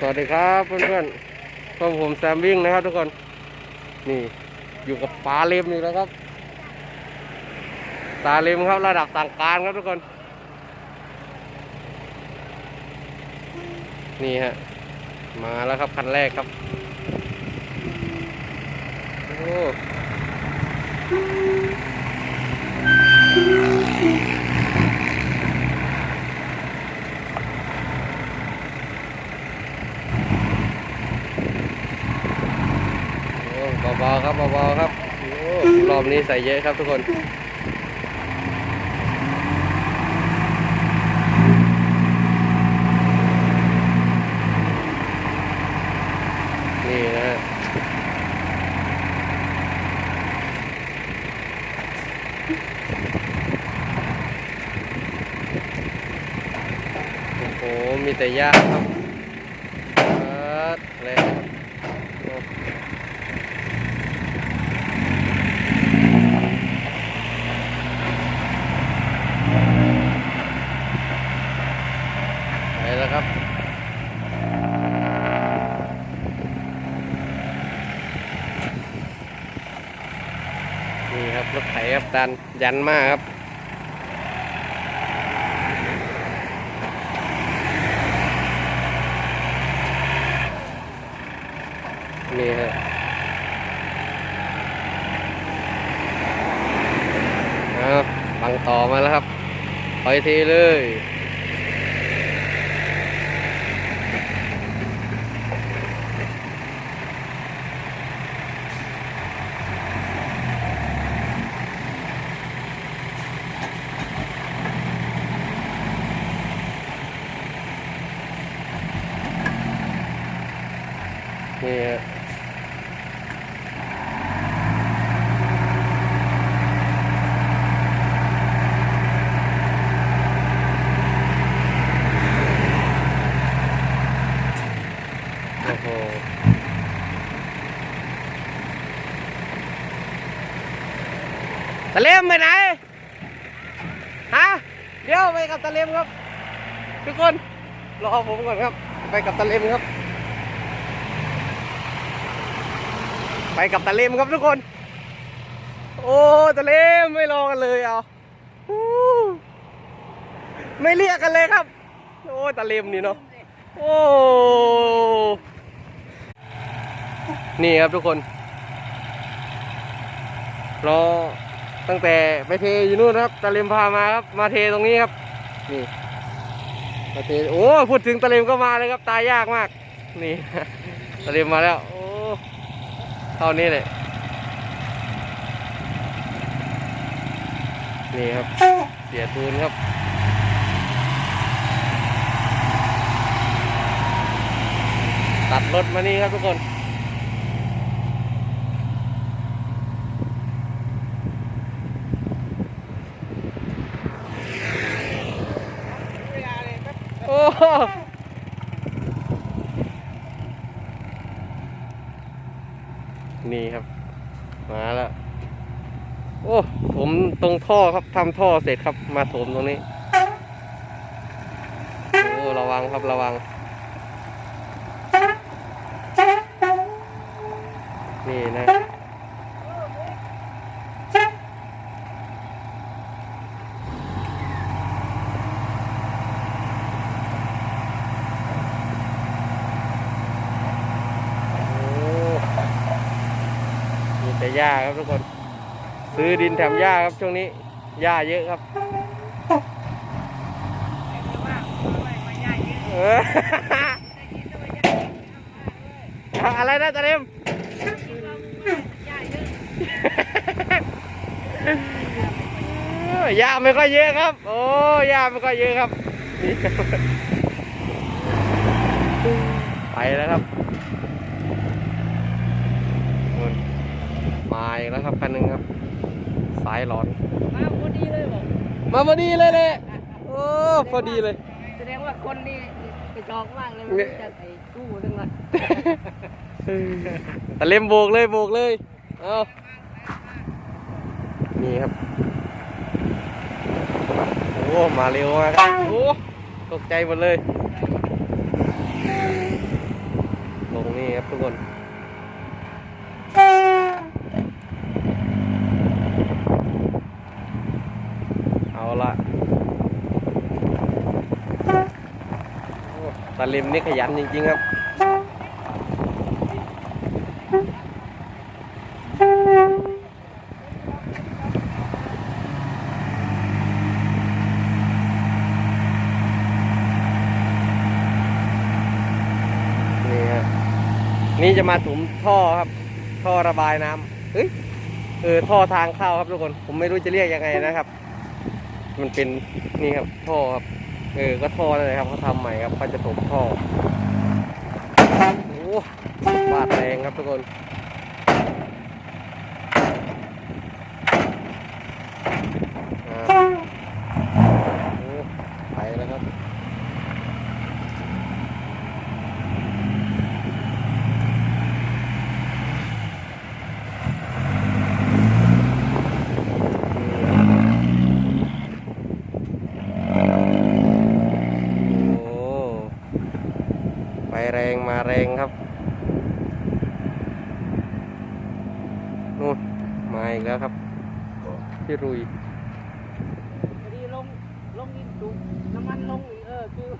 สวัสดีครับเพื่อนๆพวกผมแซมวิ่งนะครับทุกคน นี่อยู่กับปลาเล็มอีกแล้วครับตาเล็มครับระดับต่างการครับทุกคน นี่ฮะ มาแล้วครับคันแรกครับ โอ้โอ้ เบาๆครับเบาๆครับรอบนี้ใส่เยอะครับทุกคนนี่นะฮะโอ้โห มีแต่หญ้าครับปัดแล้วโอ้ ล้วครับนี่ครับรถไถครับดันยันมากครับนี่ฮะเอาบังต่อมาแล้วครับถอยทีเลย นี่โอ้โหตะเลมไปไหน ฮะ เดี๋ยวไปกับตะเลมครับ ทุกคน รอผมก่อนครับ ไปกับตะเลมครับ ไปกับตะเลมครับทุกคน โอ้ตะเลมไม่รอกันเลยเอาอู้ไม่เรียกกันเลยครับ โอ้ตะเลมนี่เนาะโอ้นี่ครับทุกคนรอตั้งแต่ไปเทอยู่นู่นครับตะเลมพามาครับ มาเทตรงนี้ครับ นี่มาเทโอ้พูดถึงตะเลมก็มาเลยครับ ตายยากมาก นี่ตะเลมมาแล้ว เท่านี้เลยนี่ครับ เสียทูนครับตัดรถมานี่ครับทุกคน โอ้โห นี่ครับ มาแล้วโอ้ผมตรงท่อครับทำท่อเสร็จครับ มาถมตรงนี้โอ้ระวังครับระวัง นี่นะ โอ้มีแต่ หญ้าครับทุกคน ซื้อดินแถมหญ้าครับช่วงนี้หญ้าเยอะครับเอออะไรนะตาเรมเออหญ้าไม่ค่อยเยอะครับ โอ้หญ้าไม่ค่อยเยอะครับ ไปแล้วครับนู่น มาอีกแล้วครับคันหนึ่งครับ สายหลอน มาพอดีเลยบอกมาพอดีเลยเลยโอ้พอดีเลย แสดงว่าคนนี่กระจอกมากเลยเนี่มันยจะใส่ตู้ตั้งนั้นตะเล็มโบกเลยโบกเลยเอานี่ครับ โอ้มาเร็วมากครับโอ้ตกใจหมดเลย ลงนี่ครับทุกคน เอา ละตาลิมนี่ขยันจริงๆครับนี่ครับนี่จะมาถุมท่อครับ ท่อระบายน้ำเฮ้ยเออท่อทางเข้าครับทุกคน ผมไม่รู้จะเรียกยังไงนะครับ มันเป็นนี่ครับท่อครับเออก็ท่อนั่นแหละครับเขาทำใหม่ครับเขาจะถมท่อโอ้บาดแรงครับทุกคนไปแล้วครับ โอ้ ไป แรงมาแรงครับนู่นมาอีกแล้วครับพี่รุยพอดีลงลงดินดูน้ำมันลงอีกเออคือ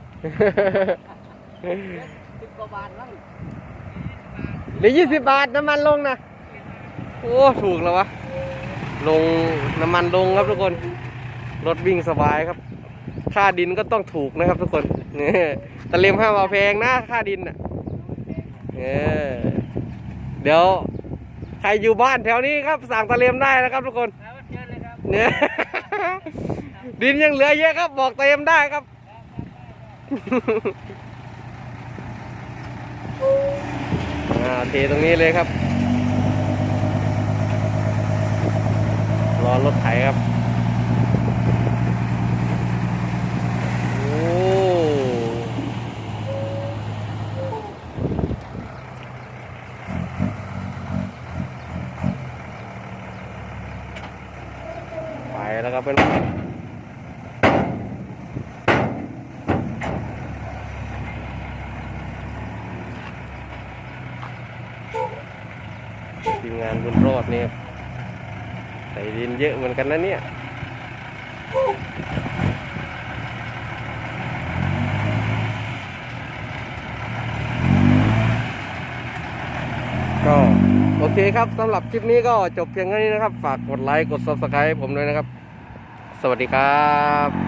สิบกว่าบาทมั้งเหลือยี่สิบบาทน้ำมันลงนะโอ้ถูกแล้ววะลงน้ำมันลงครับทุกคน รถวิ่งสบายครับ ค่าดินก็ต้องถูกนะครับทุกคนเนี่ยตะเลียมห้ามเอาแพงนะค่าดินอะเออเดี๋ยว ใครอยู่บ้านแถวนี้ครับสั่งตะเลียมได้นะครับทุกคนเชิญเลยครับเนี่ยดินยังเหลือเยอะครับ บอกเต็มได้ครับ อ่าเทตรงนี้เลยครับ รอรถไถครับ โอ้ไปแล้วครับเป็นทีม งานบุญรอดเนี่ยใส่ดินเยอะเหมือนกันนะเนี่ยก็โอเคครับสำหรับคลิปนี้ก็จบเพียงแค่นี้นะครับ ฝากกดไลค์กด subscribe ผมด้วยนะครับ สวัสดีครับ